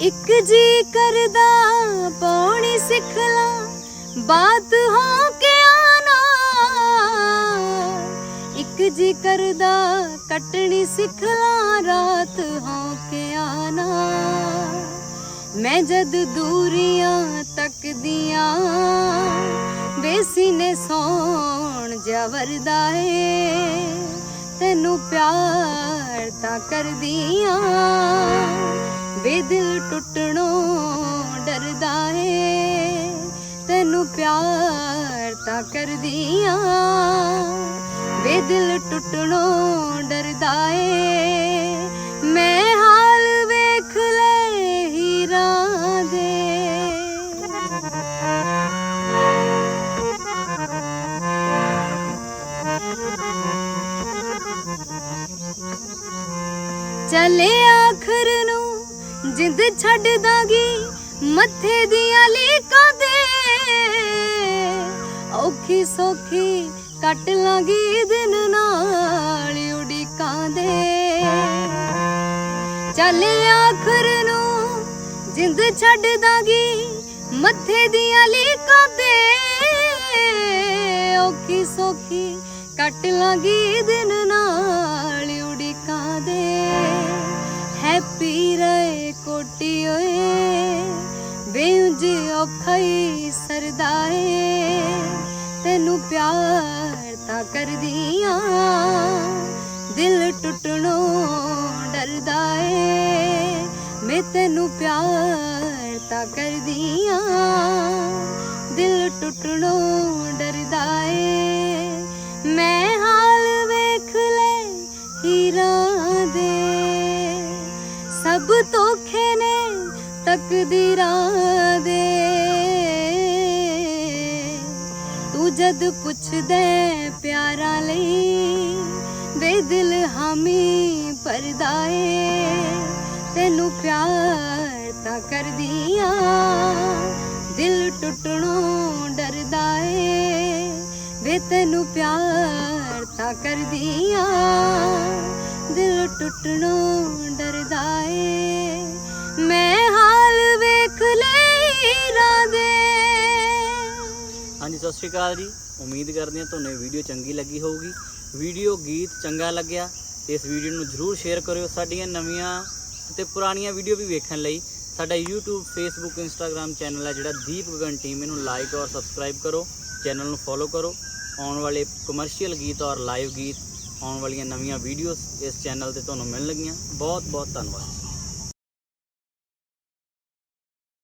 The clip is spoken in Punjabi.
ਇੱਕ ਜੀ ਕਰਦਾ ਪੌਣੀ ਸਿੱਖ ਲਾਂ, ਬਾਤ ਹੋ ਕੇ ਆਣਾ। ਇੱਕ ਜੀ ਕਰਦਾ ਕੱਟਣੀ ਸਿੱਖ ਲਾਂ, ਰਾਤ ਹੋ ਕੇ ਆਣਾ। ਮੈਂ ਜਦ ਦੂਰੀਆਂ ਤੱਕਦੀਆਂ, ਬੇਸੀ ਨੇ ਸੌਣ ਜਵਰਦਾ ਏ। ਤੈਨੂੰ ਪਿਆਰ ਤਾਂ ਕਰਦੀਆਂ। ਬੇਦਿਲ ਟੁੱਟਣੋਂ, ਡਰਦਾ ਏ। ਤੈਨੂੰ ਪਿਆਰ ਤਾਂ ਕਰਦੀ ਕਰਦੀਆਂ ਬੇਦਿਲ ਟੁੱਟਣੋਂ, ਡਰਦਾ ਏ। ਮੈਂ ਹਾਲ ਵੇਖ ਲੈ ਹੀਰਾ ਦੇ। ਚਲੇ ਆਖਰ ਨੂੰ ਜਿੰਦ ਛੱਡ ਦਾਂਗੀ ਮੱਥੇ ਦੀਆਂ ਲੀਕਾਂ ਦੇ। ਔਖੀ ਸੌਖੀ ਕੱਟ ਲਾਂਗੀ ਦਿਨ ਨਾਲ ਉਡੀਕਾਂ ਦੇ। ਚੱਲ ਆਖਰ ਨੂੰ ਜਿੰਦ ਛੱਡ ਦਾਂਗੀ ਮੱਥੇ ਦੀਆਂ ਲੀਕਾਂ ਤੇ ਔਖੀ ਸੌਖੀ ਕੱਟ ਲਾਂਗੀ ਦਿਨ ਰਹੇ ਓਏ ਬੇਉਂਜ ਔਖਾ ਹੀ ਤੈਨੂੰ ਪਿਆਰ ਤਾਂ ਕਰਦੀਆਂ, ਦਿਲ ਟੁੱਟਣੋਂ ਡਰਦਾ ਏ ਮੈਂ ਤੈਨੂੰ ਪਿਆਰ ਤਾਂ ਕਰਦੀਆਂ, ਦਿਲ ਟੁੱਟਣੋਂ ਡਰਦਾ ਏ ਮੈਂ ਹਾਲ ਵੇਖ ਲੈ ਹੀਰਾਂ ਦੇ, ਸਭ ਧੋਖੇ ਨੇ ਤਕਦੀਰਾਂ ਦੇ ਤੂੰ ਜਦ ਪੁੱਛਦੇ ਪਿਆਰਾਂ ਲਈ, ਬੇਦਿਲ ਹਾਮੀ ਪਰਦਾ ਏ। ਤੈਨੂੰ ਪਿਆਰ ਤਾਂ ਕਰਦੀਆਂ, ਦਿਲ ਟੁੱਟਣੋਂ ਡਰਦਾ ਏ। ਵੇ ਤੈਨੂੰ ਪਿਆਰ ਤਾਂ ਕਰਦੀਆਂ, ਦਿਲ ਟੁੱਟਣੋਂ ਡਰਦਾ ਏ। ਮੈਂ ਹਾਂਜੀ, ਸਤਿ ਸ਼੍ਰੀ ਅਕਾਲ ਜੀ। ਉਮੀਦ ਕਰਦੇ ਹਾਂ ਤੁਹਾਨੂੰ ਇਹ ਵੀਡੀਓ ਚੰਗੀ ਲੱਗੀ ਹੋਊਗੀ। ਵੀਡੀਓ ਗੀਤ ਚੰਗਾ ਲੱਗਿਆ, ਤੇ ਇਸ ਵੀਡੀਓ ਨੂੰ ਜਰੂਰ ਸ਼ੇਅਰ ਕਰਿਓ ਸਾਡੀਆਂ ਨਵੀਆਂ ਤੇ ਪੁਰਾਣੀਆਂ ਵੀਡੀਓ ਵੀ ਵੇਖਣ ਲਈ। ਸਾਡਾ YouTube, Facebook, Instagram ਚੈਨਲ ਹੈ ਜਿਹੜਾ ਦੀਪ ਗਗਨ ਟੀਮ ਇਹਨੂੰ ਲਾਈਕ ਔਰ ਸਬਸਕ੍ਰਾਈਬ ਕਰੋ। ਚੈਨਲ ਨੂੰ ਫੋਲੋ ਕਰੋ। ਆਉਣ ਵਾਲੇ ਕਮਰਸ਼ੀਅਲ ਗੀਤ ਔਰ ਲਾਈਵ ਗੀਤ ਆਉਣ ਵਾਲੀਆਂ ਨਵੀਆਂ ਵੀਡੀਓਜ਼ ਇਸ ਚੈਨਲ ਤੇ ਤੁਹਾਨੂੰ ਮਿਲਣਗੀਆਂ। ਬਹੁਤ ਬਹੁਤ ਧੰਨਵਾਦ।